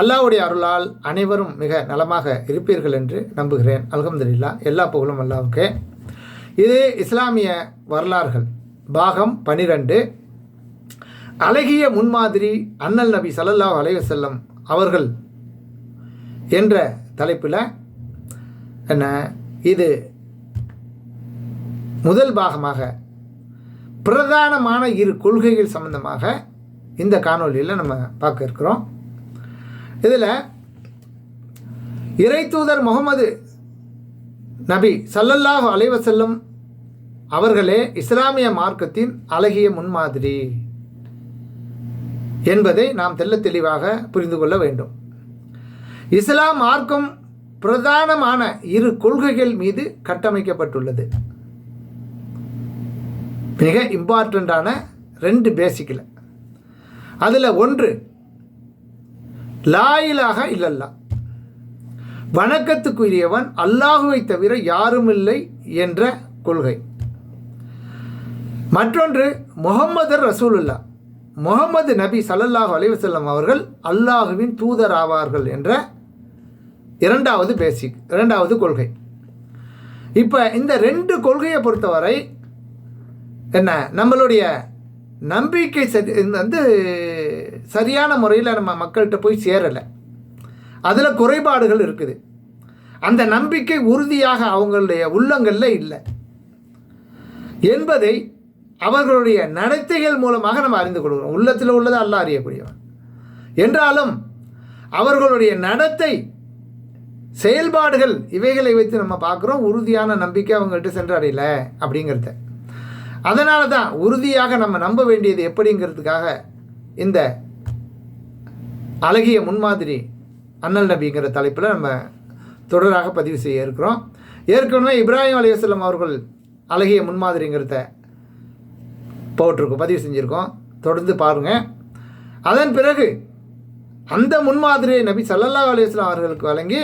அல்லாவுடைய அருளால் அனைவரும் மிக நலமாக இருப்பீர்கள் என்று நம்புகிறேன். அலகம்துல்லா எல்லா புகழும் அல்லாவுக்கே. இது இஸ்லாமிய வரலாறுகள். பாகம் பனிரெண்டு. அழகிய முன்மாதிரி அண்ணல் நபி சல்லல்லா அலைஹி அவர்கள் என்ற தலைப்பில் என்ன இது முதல் பாகமாக பிரதானமான இரு கொள்கைகள் சம்பந்தமாக இந்த காணொளியில் நம்ம பார்க்க இருக்கிறோம். இதில் இறைத்தூதர் முகமது நபி சல்லல்லாஹு அலைவசல்லம் அவர்களே இஸ்லாமிய மார்க்கத்தின் அழகிய முன்மாதிரி என்பதை நாம் தெல்ல தெளிவாக புரிந்து கொள்ள வேண்டும். இஸ்லாம் மார்க்கம் பிரதானமான இரு கொள்கைகள் மீது கட்டமைக்கப்பட்டுள்ளது. மிக இம்பார்ட்டண்ட்டான ரெண்டு பேசிக்கில் அதில் ஒன்று லாயிலாக இல்லல்லா. வணக்கத்துக்குரியவன் அல்லாஹுவை தவிர யாரும் இல்லை என்ற கொள்கை. மற்றொன்று முகம்மது ரசூலுல்லா முகமது நபி சல்லல்லாஹு அலைவசல்லம் அவர்கள் அல்லாஹுவின் தூதர் ஆவார்கள் என்ற இரண்டாவது பேசிக் இரண்டாவது கொள்கை. இப்போ இந்த ரெண்டு கொள்கையை பொறுத்தவரை என்ன? நம்மளுடைய நம்பிக்கை சரி வந்து சரியான முறையில் நம்ம மக்கள்கிட்ட போய் சேரலை. அதில் குறைபாடுகள் இருக்குது. அந்த நம்பிக்கை உறுதியாக அவங்களுடைய உள்ளங்களில் இல்லை. என்பதை அவர்களுடைய நடத்தைகள் மூலமாக நம்ம அறிந்து கொள்கிறோம். உள்ளத்தில் உள்ளதை அல்ல அறியக்கூடியவன். என்றாலும் அவர்களுடைய நடத்தை செயல்பாடுகள் இவைகளை வைத்து நம்ம பார்க்குறோம். உறுதியான நம்பிக்கை அவங்கள்ட்ட சென்றடையல அப்படிங்கிறத. அதனால தான் உறுதியாக நம்ம நம்ப வேண்டியது எப்படிங்கிறதுக்காக இந்த அழகிய முன்மாதிரி அண்ணல் நபிங்கிற தலைப்பில் நம்ம தொடராக பதிவு செய்ய இருக்கிறோம். ஏற்கனவே இப்ராஹிம் அலையாஸ்லம் அவர்கள் அழகிய முன்மாதிரிங்கிறத போட்டிருக்கோம் பதிவு செஞ்சுருக்கோம். தொடர்ந்து பாருங்கள் அதன் பிறகு அந்த முன்மாதிரியை நபி சல்லல்லா அலையாஸ்லாம் அவர்களுக்கு வழங்கி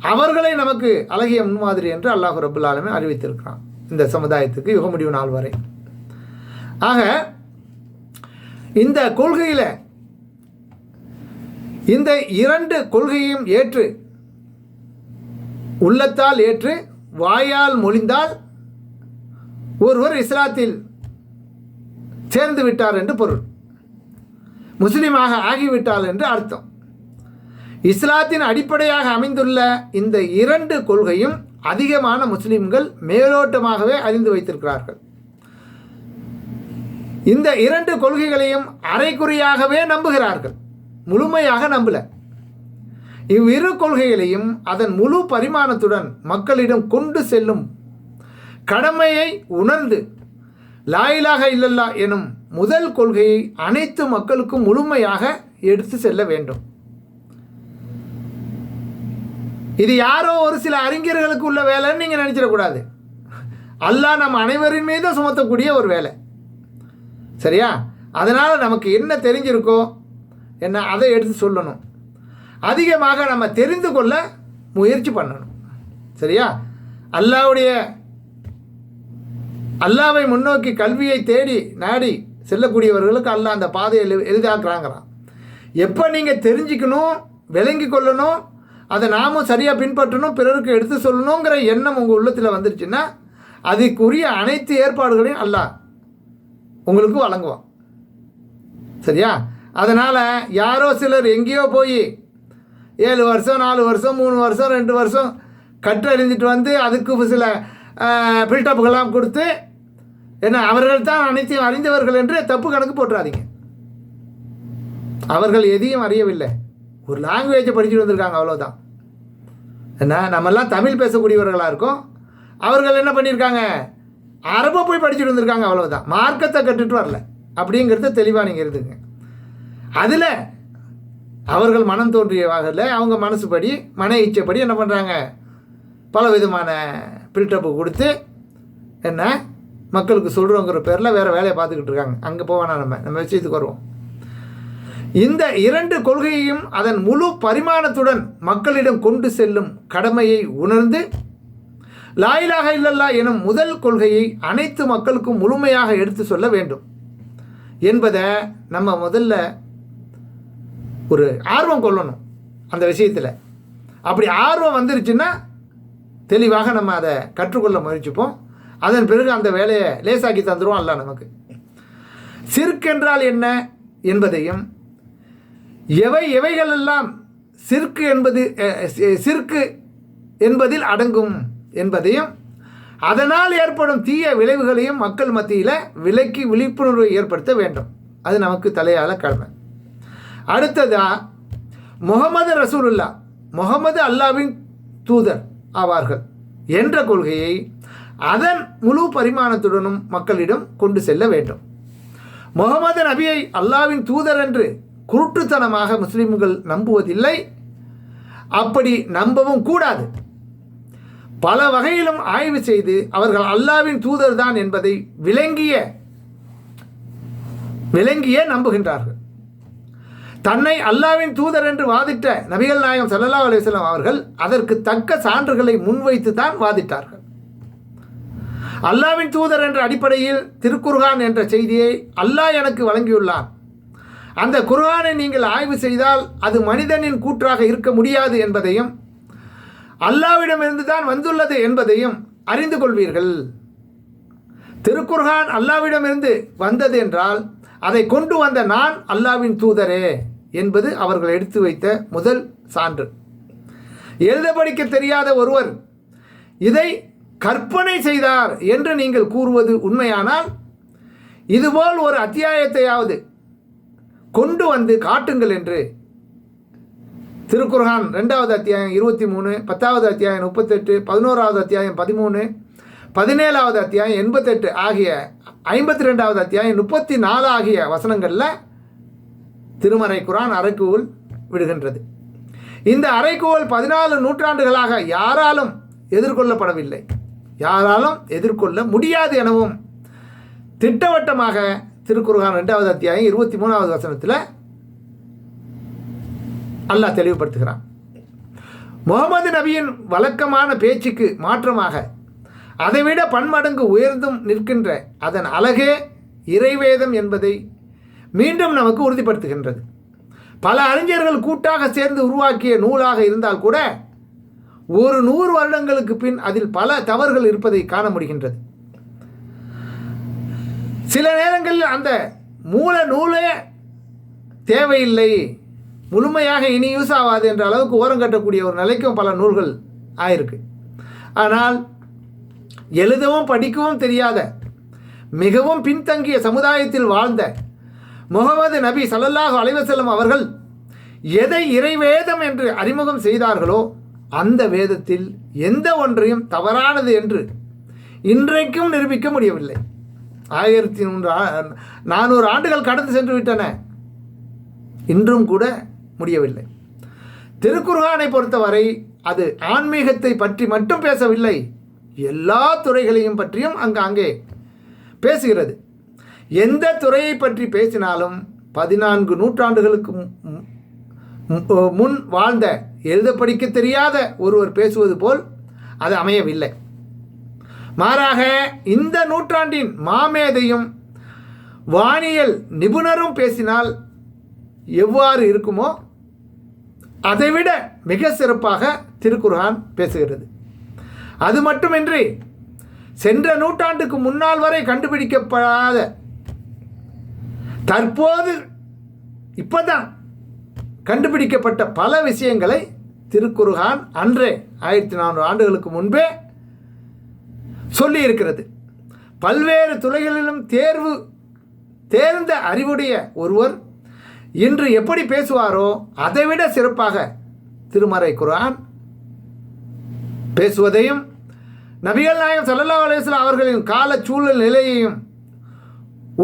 அவர்களை நமக்கு அழகிய முன்மாதிரி என்று அல்லாஹு ரபுல் ஆலமே அறிவித்திருக்கிறான். இந்த சமுதாயத்துக்கு யுக முடிவு நாள் வரை. ஆக இந்த கொள்கையில் இந்த இரண்டு கொள்கையையும் ஏற்று உள்ளத்தால் ஏற்று வாயால் மொழிந்தால் ஒருவர் இஸ்லாத்தில் சேர்ந்து விட்டார் என்று பொருள். முஸ்லீமாக ஆகிவிட்டார் என்று அர்த்தம். இஸ்லாத்தின் அடிப்படையாக அமைந்துள்ள இந்த இரண்டு கொள்கையும் அதிகமான முஸ்லிம்கள் மேலோட்டமாகவே அறிந்து வைத்திருக்கிறார்கள். இந்த இரண்டு கொள்கைகளையும் அரைக்குறையாகவே நம்புகிறார்கள். முழுமையாக நம்பல. இவ்விரு கொள்கைகளையும் அதன் முழு பரிமாணத்துடன் மக்களிடம் கொண்டு செல்லும் கடமையை உணர்ந்து லாயிலாக இல்லல்லா எனும் முதல் கொள்கையை அனைத்து மக்களுக்கும் முழுமையாக எடுத்து செல்ல வேண்டும். இது யாரோ ஒரு சில அறிஞர்களுக்கு உள்ள வேலைன்னு நீங்கள் நினச்சிடக்கூடாது. அல்லாஹ் நம்ம அனைவரின் மீதும் சுமத்தக்கூடிய ஒரு வேலை. சரியா? அதனால் நமக்கு என்ன தெரிஞ்சிருக்கோ என்ன அதை எடுத்து சொல்லணும். அதிகமாக நம்ம தெரிந்து கொள்ள முயற்சி பண்ணணும். சரியா? அல்லாவுடைய அல்லாவை முன்னோக்கி கல்வியை தேடி நாடி செல்லக்கூடியவர்களுக்கு அல்லாஹ் அந்த பாதையை எளிதாக்குறாங்கிறான் எப்போ நீங்கள் தெரிஞ்சுக்கணும் விளங்கி கொள்ளணும் அதை நாமும் சரியாக பின்பற்றணும் பிறருக்கு எடுத்து சொல்லணுங்கிற எண்ணம் உங்கள் உள்ளத்தில் வந்துருச்சுன்னா அதுக்குரிய அனைத்து ஏற்பாடுகளையும் அல்ல உங்களுக்கு வழங்குவான். சரியா? அதனால் யாரோ சிலர் எங்கேயோ போய் ஏழு வருஷம் நாலு வருஷம் மூணு வருஷம் ரெண்டு வருஷம் கற்றறிஞ்சிட்டு வந்து அதுக்கு சில பில்டப்புகள்லாம் கொடுத்து என்ன அவர்கள் தான் அனைத்தையும் அறிந்தவர்கள் என்று தப்பு கணக்கு போட்டுறாதீங்க. அவர்கள் எதையும் அறியவில்லை. ஒரு லாங்குவேஜை படிச்சுட்டு வந்திருக்காங்க அவ்வளோதான் என்ன நம்மெல்லாம் தமிழ் பேசக்கூடியவர்களாக இருக்கோம். அவர்கள் என்ன பண்ணியிருக்காங்க? அரபை போய் படிச்சுட்டு வந்திருக்காங்க அவ்வளோதான் மார்க்கத்தை கட்டுட்டு வரல. அப்படிங்கிறத தெளிவாக நீங்கள் இருந்துங்க அதில் அவர்கள் மனம் தோன்றியவாகல அவங்க மனசுப்படி மன இச்சைப்படி என்ன பண்ணுறாங்க பல விதமான பில்டப்பு கொடுத்து என்ன மக்களுக்கு சொல்கிறோங்கிற பேரில் வேறு வேலையை பார்த்துக்கிட்டு இருக்காங்க. அங்கே போவானா நம்ம. நம்ம விஷயத்துக்கு வருவோம். இந்த இரண்டு கொள்கையையும் அதன் முழு பரிமாணத்துடன் மக்களிடம் கொண்டு செல்லும் கடமையை உணர்ந்து லாயிலாக இல்லல்லா எனும் முதல் கொள்கையை அனைத்து மக்களுக்கும் முழுமையாக எடுத்து சொல்ல வேண்டும். என்பதை நம்ம முதல்ல ஒரு ஆர்வம் கொள்ளணும் அந்த விஷயத்தில். அப்படி ஆர்வம் வந்துருச்சுன்னா தெளிவாக நம்ம அதை கற்றுக்கொள்ள முயற்சிப்போம். அதன் பிறகு அந்த வேலையை லேசாக்கி தந்துடுவோம் அல்ல நமக்கு. சிற்கென்றால் என்ன என்பதையும் எவை எவைகளெல்லாம் சிற்கு என்பது சிற்கு என்பதில் அடங்கும் என்பதையும் அதனால் ஏற்படும் தீய விளைவுகளையும் மக்கள் மத்தியில் விலக்கி விழிப்புணர்வை ஏற்படுத்த வேண்டும். அது நமக்கு தலையால கடமை அடுத்ததா முகமது ரசூலுல்லா முகமது அல்லாவின் தூதர் ஆவார்கள் என்ற கொள்கையை அதன் முழு பரிமாணத்துடனும் மக்களிடம் கொண்டு செல்ல வேண்டும். முகமது நபியை அல்லாவின் தூதர் என்று குருட்டுத்தனமாக முஸ்லிம்கள் நம்புவதில்லை. அப்படி நம்பவும் கூடாது. பல வகையிலும் ஆய்வு செய்து அவர்கள் அல்லாவின் தூதர் தான் என்பதை விளங்கிய விளங்கிய நம்புகின்றார்கள். தன்னை அல்லாவின் தூதர் என்று வாதிட்ட நபிகள் நாயகம் சல்லல்லா அலிஸ்லாம் அவர்கள் அதற்கு தக்க சான்றுகளை முன்வைத்து தான் வாதிட்டார்கள். அல்லாவின் தூதர் என்ற அடிப்படையில் திருக்குர்கான் என்ற செய்தியை அல்லாஹ் எனக்கு வழங்கியுள்ளான். அந்த குர்ஹானை நீங்கள் ஆய்வு செய்தால் அது மனிதனின் கூற்றாக இருக்க முடியாது என்பதையும் அல்லாவிடமிருந்து தான் வந்துள்ளது என்பதையும் அறிந்து கொள்வீர்கள். திருக்குர்ஹான் அல்லாவிடமிருந்து வந்தது என்றால் அதை கொண்டு வந்த நான் அல்லாவின் தூதரே. என்பது அவர்கள் எடுத்து வைத்த முதல் சான்று. எழுத படிக்க தெரியாத ஒருவர் இதை கற்பனை செய்தார் என்று நீங்கள் கூறுவது உண்மையானால் இதுபோல் ஒரு அத்தியாயத்தையாவது கொண்டு வந்து காட்டுங்கள் என்று திருக்குர்ஹான் ரெண்டாவது அத்தியாயம் இருபத்தி மூணு பத்தாவது அத்தியாயம் முப்பத்தெட்டு பதினோராவது அத்தியாயம் பதிமூணு பதினேழாவது அத்தியாயம் எண்பத்தெட்டு ஆகிய ஐம்பத்தி ரெண்டாவது அத்தியாயம் முப்பத்தி நாலு ஆகிய வசனங்களில் திருமறை குரான் அரைக்கூவல் விடுகின்றது. இந்த அரைக்கோல் பதினாலு நூற்றாண்டுகளாக யாராலும் எதிர்கொள்ளப்படவில்லை. யாராலும் எதிர்கொள்ள முடியாது எனவும் திட்டவட்டமாக திருக்குர்கான் ரெண்டாவது அத்தியாயம் இருபத்தி மூணாவது வசனத்தில் அல்லாஹ் தெளிவுபடுத்துகிறான். முகமது நபியின் வழக்கமான பேச்சுக்கு மாற்றமாக அதைவிட பன்மடங்கு உயர்ந்தும் நிற்கின்ற அதன் அழகே இறைவேதம் என்பதை மீண்டும் நமக்கு உறுதிப்படுத்துகின்றது. பல அறிஞர்கள் கூட்டாக சேர்ந்து உருவாக்கிய நூலாக இருந்தால் கூட ஒரு நூறு வருடங்களுக்கு பின் அதில் பல தவறுகள் இருப்பதை காண முடிகின்றது. சில நேரங்களில் அந்த மூல நூலே தேவையில்லை முழுமையாக இனி யூஸ் ஆகாது என்ற அளவுக்கு ஓரம் கட்டக்கூடிய ஒரு நிலைக்கும் பல நூல்கள் ஆயிருக்கு. ஆனால் எழுதவும் படிக்கவும் தெரியாத மிகவும் பின்தங்கிய சமுதாயத்தில் வாழ்ந்த முகமது நபி சல்லல்லாஹு அலைவசல்லம் அவர்கள் எதை இறைவேதம் என்று அறிமுகம் செய்தார்களோ அந்த வேதத்தில் எந்த ஒன்றையும் தவறானது என்று இன்றைக்கும் நிரூபிக்க முடியவில்லை. ஆயிரத்தி நானூறு ஆண்டுகள் கடந்து சென்று விட்டன. இன்றும் கூட முடியவில்லை. திருக்குர்ஹானை பொறுத்தவரை அது ஆன்மீகத்தை பற்றி மட்டும் பேசவில்லை. எல்லா துறைகளையும் பற்றியும் அங்கு அங்கே பேசுகிறது. எந்த துறையை பற்றி பேசினாலும் பதினான்கு நூற்றாண்டுகளுக்கு முன் வாழ்ந்த எழுத படிக்க தெரியாத ஒருவர் பேசுவது போல் அது அமையவில்லை. மாறாக இந்த நூற்றாண்டின் மாமேதையும் வானியல் நிபுணரும் பேசினால் எவ்வாறு இருக்குமோ அதைவிட மிக சிறப்பாக திருக்குர்ஹான் பேசுகிறது. அது மட்டுமின்றி சென்ற நூற்றாண்டுக்கு முன்னால் வரை கண்டுபிடிக்கப்படாத தற்போது இப்போதான் கண்டுபிடிக்கப்பட்ட பல விஷயங்களை திருக்குருகான் அன்றே ஆயிரத்தி நானூறு ஆண்டுகளுக்கு முன்பே சொல்லி இருக்கிறது பல்வேறு துறைகளிலும் தேர்வு தேர்ந்த அறிவுடைய ஒருவர் இன்று எப்படி பேசுவாரோ அதைவிட சிறப்பாக திருமறை குரான் பேசுவதையும் நபிகள் நாயகம் சல்லல்லா அலுவலாம் அவர்களின் கால சூழல் நிலையையும்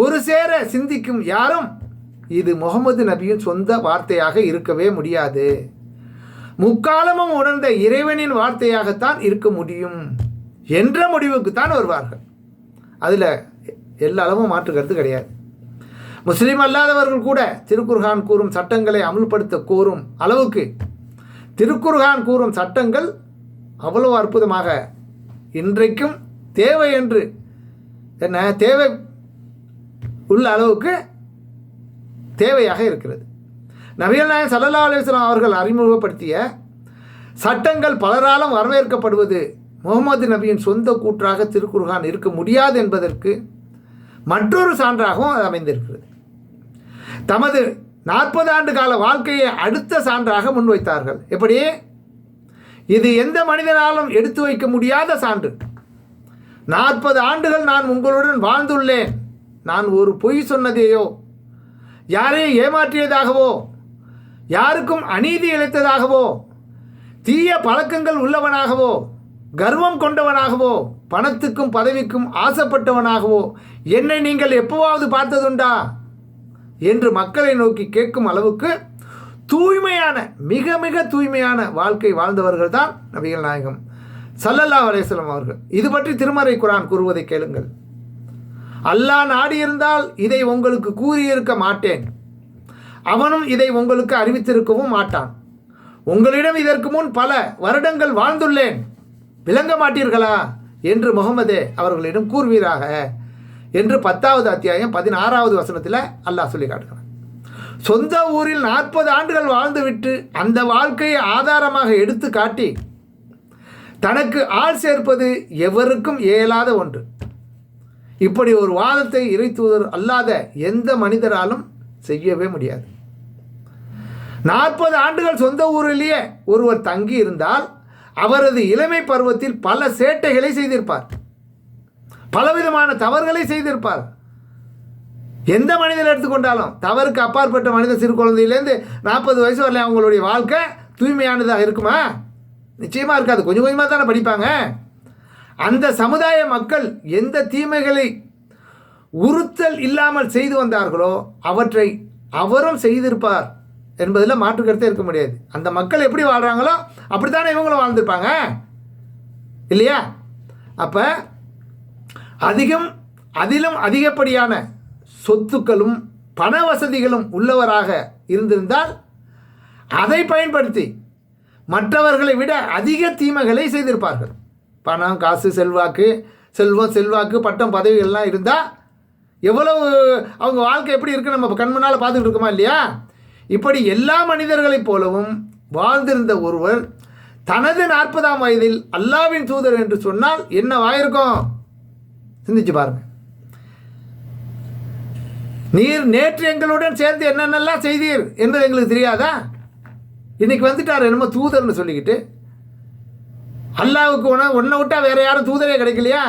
ஒரு சேர சிந்திக்கும் யாரும் இது முகமது நபியின் சொந்த வார்த்தையாக இருக்கவே முடியாது. முக்காலமும் உணர்ந்த இறைவனின் வார்த்தையாகத்தான் இருக்க முடியும் என்ற முடிவுக்கு தான் வருவார்கள். அதில் எல்லா அளவும் மாற்றுக்கிறது கிடையாது. முஸ்லீம் அல்லாதவர்கள் கூட திருக்குர்கான் கூறும் சட்டங்களை அமுல்படுத்த கோரும் அளவுக்கு திருக்குர்கான் கூறும் சட்டங்கள் அவ்வளவு அற்புதமாக இன்றைக்கும் தேவை என்று என்ன தேவை உள்ள அளவுக்கு தேவையாக இருக்கிறது. நபிகள் நாயன் சல்லா அலுவலாம் அவர்கள் அறிமுகப்படுத்திய சட்டங்கள் பலராலும் வரவேற்கப்படுவது முகமது நபியின் சொந்த கூற்றாக திருக்குர்கான் இருக்க முடியாது என்பதற்கு மற்றொரு சான்றாகவும் அது அமைந்திருக்கிறது. தமது நாற்பது ஆண்டு கால வாழ்க்கையை அடுத்த சான்றாக முன்வைத்தார்கள். எப்படி? இது எந்த மனிதனாலும் எடுத்து வைக்க முடியாத சான்று. நாற்பது ஆண்டுகள் நான் உங்களுடன் வாழ்ந்துள்ளேன். நான் ஒரு பொய் சொன்னதையோ? யாரையும் ஏமாற்றியதாகவோ? யாருக்கும் அநீதி இழைத்ததாகவோ? தீய பழக்கங்கள் உள்ளவனாகவோ? கர்வம் கொண்டவனாகவோ? பணத்துக்கும் பதவிக்கும் ஆசைப்பட்டவனாகவோ? என்னை நீங்கள் எப்போவாவது பார்த்ததுண்டா? என்று மக்களை நோக்கி கேட்கும் அளவுக்கு தூய்மையான மிக மிக தூய்மையான வாழ்க்கை வாழ்ந்தவர்கள் தான் நபிகள் நாயகம். சல்லல்லா அலேஸ்லம் அவர்கள். இது பற்றி திருமறை குரான் கூறுவதை கேளுங்கள். அல்லாஹ் நாடியிருந்தால் இதை உங்களுக்கு கூறியிருக்க மாட்டேன். அவனும் இதை உங்களுக்கு அறிவித்திருக்கவும் மாட்டான். உங்களிடம் இதற்கு முன் பல வருடங்கள் வாழ்ந்துள்ளேன். விளங்க மாட்டீர்களா? என்று முகமதே அவர்களிடம் கூறுவீராக என்று பத்தாவது அத்தியாயம் பதினாறாவது வசனத்தில் அல்லாஹ் சொல்லி காட்டுகிறான். சொந்த ஊரில் நாற்பது ஆண்டுகள் வாழ்ந்துவிட்டு அந்த வாழ்க்கையை ஆதாரமாக எடுத்து காட்டி தனக்கு ஆள் சேர்ப்பது எவருக்கும் இயலாத ஒன்று. இப்படி ஒரு வாதத்தை இறைத்துவதர் அல்லாத எந்த மனிதராலும் செய்யவே முடியாது. நாற்பது ஆண்டுகள் சொந்த ஊரிலேயே ஒருவர் தங்கி இருந்தால் அவரது இளமை பருவத்தில் பல சேட்டைகளை செய்திருப்பார். பலவிதமான தவறுகளை செய்திருப்பார். எந்த மனிதர் எடுத்துக்கொண்டாலும் தவறுக்கு அப்பாற்பட்ட மனித சிறு குழந்தையிலேருந்து நாற்பது வயசு வரல அவங்களுடைய வாழ்க்கை தூய்மையானதாக இருக்குமா? நிச்சயமாக இருக்காது. கொஞ்சம் கொஞ்சமாக தானே படிப்பாங்க. அந்த சமுதாய மக்கள் எந்த தீமைகளை உறுத்தல் இல்லாமல் செய்து வந்தார்களோ அவற்றை அவரும் செய்திருப்பார் என்பதில் மாற்று கருத்தே இருக்க முடியாது. அந்த மக்கள் எப்படி வாழ்கிறாங்களோ அப்படி தானே இவங்களும் வாழ்ந்திருப்பாங்க. இல்லையா? அப்போ அதிகம் அதிலும் அதிகப்படியான சொத்துக்களும் பண வசதிகளும் உள்ளவராக இருந்திருந்தால் அதை பயன்படுத்தி மற்றவர்களை விட அதிக தீமைகளை செய்திருப்பார்கள். பணம் காசு செல்வாக்கு செல்வம் செல்வாக்கு பட்டம் பதவிகள்லாம் இருந்தால் எவ்வளவு அவங்க வாழ்க்கை எப்படி இருக்குது நம்ம கண் முன்னால் பார்த்துக்கிட்டு இருக்கோமா இல்லையா? இப்படி எல்லா மனிதர்களைப் போலவும் வாழ்ந்திருந்த ஒருவர் தனது நாற்பதாம் வயதில் அல்லாவின் தூதர் என்று சொன்னால் என்னவாயிருக்கும் சிந்திச்சு பாருங்க. நீர் நேற்று எங்களுடன் சேர்ந்து என்னென்னலாம் செய்தீர் என்பது எங்களுக்கு தெரியாதா? இன்னைக்கு வந்துட்டார் என்னமோ தூதர்னு சொல்லிக்கிட்டு அல்லாவுக்கு உன உன்னை விட்டால் வேற யாரும் தூதரே கிடைக்கலையா?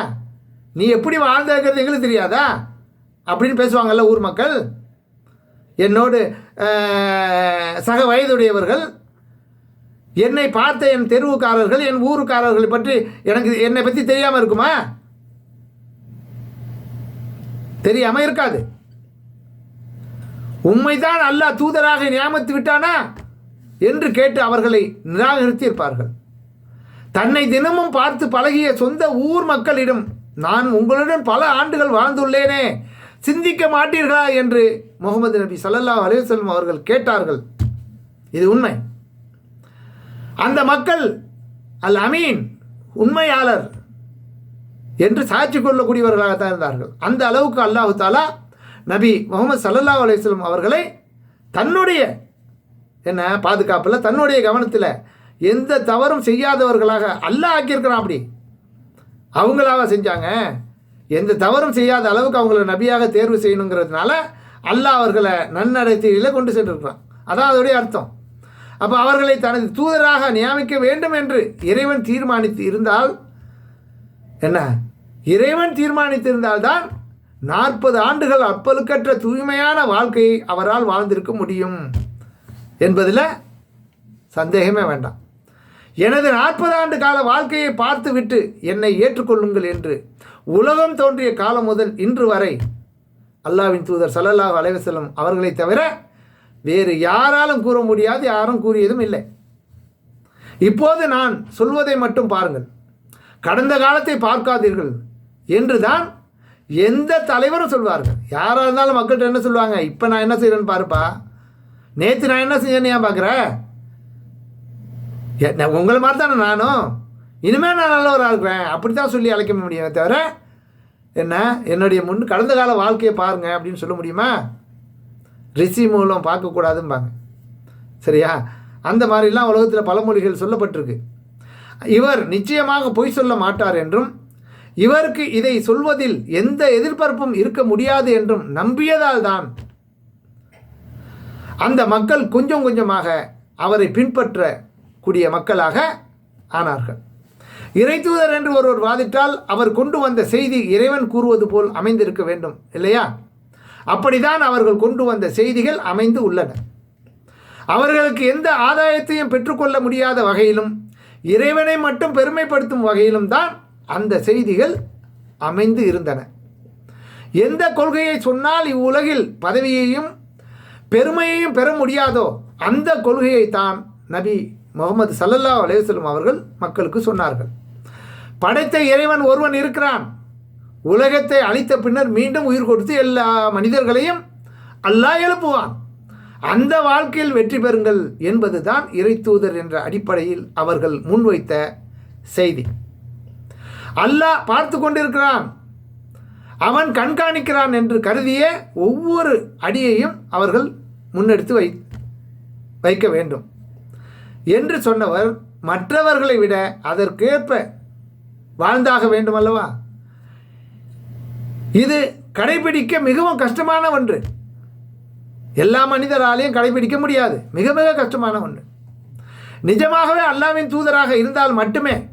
நீ எப்படி வாழ்ந்திருக்கிறது எங்களுக்கு தெரியாதா? அப்படின்னு பேசுவாங்கல்ல ஊர் மக்கள். என்னோடு சக வயதுடையவர்கள் என்னை பார்த்த என் தெருவுக்காரர்கள் என் ஊருக்காரர்களை பற்றி எனக்கு என்னை பற்றி தெரியாமல் இருக்குமா? தெரியாமல் இருக்காது. உண்மைதான் அல்லாஹ் தூதராக நியமித்து விட்டானா? என்று கேட்டு அவர்களை நிராகரித்திருப்பார்கள். தன்னை தினமும் பார்த்து பழகிய சொந்த ஊர் மக்களிடம் நான் உங்களுடன் பல ஆண்டுகள் வாழ்ந்துள்ளேனே சிந்திக்க மாட்டீர்களா என்று முகமது நபி சல்லா அலைஹி அவர்கள் கேட்டார்கள். இது உண்மை. அந்த மக்கள் அல் அமீன் உண்மையாளர் என்று சாட்சி கொள்ளக்கூடியவர்களாகத்தான் இருந்தார்கள். அந்த அளவுக்கு அல்லாஹு தாலா நபி முகமது சல்லல்லா அலைஹி அவர்களை தன்னுடைய என்ன பாதுகாப்பில் தன்னுடைய கவனத்தில் எந்த தவறும் செய்யாதவர்களாக அல்லாஹ் ஆக்கியிருக்கிறான் அப்படி. அவங்களாக செஞ்சாங்க? எந்த தவறும் செய்யாத அளவுக்கு அவங்கள நபியாக தேர்வு செய்யணுங்கிறதுனால அல்லாஹ் அவர்களை நன்னடத்தையில் கொண்டு சென்றிருக்கிறான். அதான் அதோடைய அர்த்தம். அப்போ அவர்களை தனது தூதராக நியமிக்க வேண்டும் என்று இறைவன் தீர்மானித்து இருந்தால் என்ன? இறைவன் தீர்மானித்திருந்தால்தான் நாற்பது ஆண்டுகள் அப்பலுக்கற்ற தூய்மையான வாழ்க்கையை அவரால் வாழ்ந்திருக்க முடியும் என்பதில் சந்தேகமே வேண்டாம். எனது நாற்பது ஆண்டு கால வாழ்க்கையை பார்த்துவிட்டு என்னை ஏற்றுக்கொள்ளுங்கள் என்று உலகம் தோன்றிய காலம் முதல் இன்று வரை அல்லாவின் தூதர் சல்லல்லாஹ் அலைஹி அவர்களை தவிர வேறு யாராலும் கூற முடியாது யாரும் கூறியதும் இல்லை. இப்போது நான் சொல்வதை மட்டும் பாருங்கள். கடந்த காலத்தை பார்க்காதீர்கள் என்று தான் எந்த தலைவரும் சொல்வார்கள். யாராக இருந்தாலும் மக்கள்கிட்ட என்ன சொல்லுவாங்க? இப்போ நான் என்ன செய்கிறேன்னு பாருப்பா. நேற்று நான் என்ன செஞ்சேன்னு ஏன் பார்க்குறேன் உங்களை மாதிரி தானே நானும்? இனிமேல் நான் நல்லவராக இருக்கிறேன் அப்படி தான் சொல்லி அழைக்க முடியுமே தவிர என்ன என்னுடைய முன் கடந்த கால வாழ்க்கையை பாருங்க அப்படின்னு சொல்ல முடியுமா? ரிஷி மூலம் பார்க்கக்கூடாதும்பாங்க. சரியா? அந்த மாதிரிலாம் உலகத்தில் பழமொழிகள் சொல்லப்பட்டிருக்கு. இவர் நிச்சயமாக பொய் சொல்ல மாட்டார் என்றும் இவருக்கு இதை சொல்வதில் எந்த எதிர்பார்ப்பும் இருக்க முடியாது என்றும் நம்பியதால் தான் அந்த மக்கள் கொஞ்சம் கொஞ்சமாக அவரை பின்பற்ற கூடிய மக்களாக ஆனார்கள். இறைத்தூதர் என்று ஒருவர் வாதிட்டால் அவர் கொண்டு வந்த செய்தி இறைவன் கூறுவது போல் அமைந்திருக்க வேண்டும் இல்லையா? அப்படிதான் அவர்கள் கொண்டு வந்த செய்திகள் அமைந்து உள்ளன. அவர்களுக்கு எந்த ஆதாயத்தையும் பெற்றுக்கொள்ள முடியாத வகையிலும் இறைவனை மட்டும் பெருமைப்படுத்தும் வகையிலும் தான் அந்த செய்திகள் அமைந்து இருந்தன. எந்த கொள்கையை சொன்னால் இவ்வுலகில் பதவியையும் பெருமையையும் பெற முடியாதோ அந்த கொள்கையை தான் நபி முகமது சல்லல்லா அலைஹி அவர்கள் மக்களுக்கு சொன்னார்கள். படைத்த இறைவன் ஒருவன் இருக்கிறான். உலகத்தை அழித்த பின்னர் மீண்டும் உயிர் கொடுத்து எல்லா மனிதர்களையும் அல்லாஹ் எழுப்புவான். அந்த வாழ்க்கையில் வெற்றி பெறுங்கள் என்பதுதான் இறைத்தூதர் என்ற அடிப்படையில் அவர்கள் முன்வைத்த செய்தி. அல்லாஹ் பார்த்து கொண்டிருக்கிறான். அவன் கண்காணிக்கிறான் என்று கருதிய ஒவ்வொரு அடியையும் அவர்கள் முன்னெடுத்து வை வைக்க வேண்டும். என்று சொன்னவர் மற்றவர்களை விட அதற்கேற்ப வாழ்ந்தாக வேண்டும் அல்லவா இது கடைபிடிக்க மிகவும் கஷ்டமான ஒன்று. எல்லா மனிதராலையும் கடைபிடிக்க முடியாது. மிக மிக கஷ்டமான ஒன்று. நிஜமாகவே அல்லாவின் தூதராக இருந்தால் மட்டுமே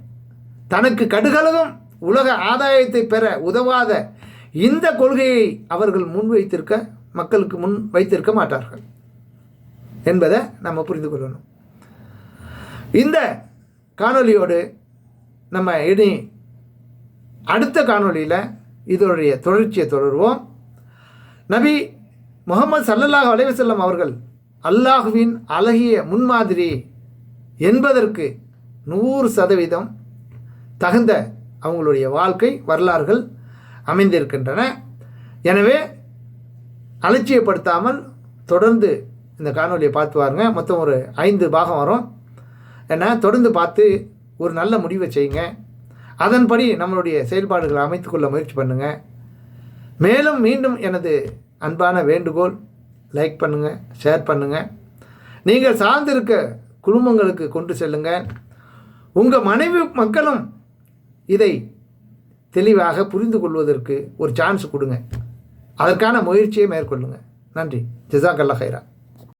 தனக்கு கடுகளவும் உலக ஆதாயத்தை பெற உதவாத இந்த கொள்கையை அவர்கள் முன்வைத்திருக்க மக்களுக்கு முன் வைத்திருக்க மாட்டார்கள் என்பதை நம்ம புரிந்து கொள்ளணும். இந்த காணொளியோடு நம்ம இனி அடுத்த காணொளியில் இதனுடைய தொடர்ச்சியை தொடர்வோம். நபி முகமது சல்லல்லாஹ் அலைவசல்லம் அவர்கள் அல்லாஹுவின் அழகிய முன்மாதிரி என்பதற்கு நூறு சதவீதம் தகுந்த அவங்களுடைய வாழ்க்கை வரலாறுகள் அமைந்திருக்கின்றன. எனவே அலட்சியப்படுத்தாமல் தொடர்ந்து இந்த காணொலியை பார்த்து வாருங்க மொத்தம் ஒரு ஐந்து பாகம் வரும். ஏன்னா தொடர்ந்து பார்த்து ஒரு நல்ல முடிவை செய்யுங்க. அதன்படி நம்மளுடைய செயல்பாடுகளை அமைத்துக்கொள்ள முயற்சி பண்ணுங்கள் மேலும் மீண்டும் எனது அன்பான வேண்டுகோள் லைக் பண்ணுங்கள் ஷேர் பண்ணுங்கள் நீங்கள் சார்ந்திருக்க குடும்பங்களுக்கு கொண்டு செல்லுங்கள் உங்கள் மனைவி மக்களும் இதை தெளிவாக புரிந்து கொள்வதற்கு ஒரு சான்ஸ் கொடுங்க. அதற்கான முயற்சியை மேற்கொள்ளுங்கள் நன்றி. ஜிசாக் அல்லா ஹைரா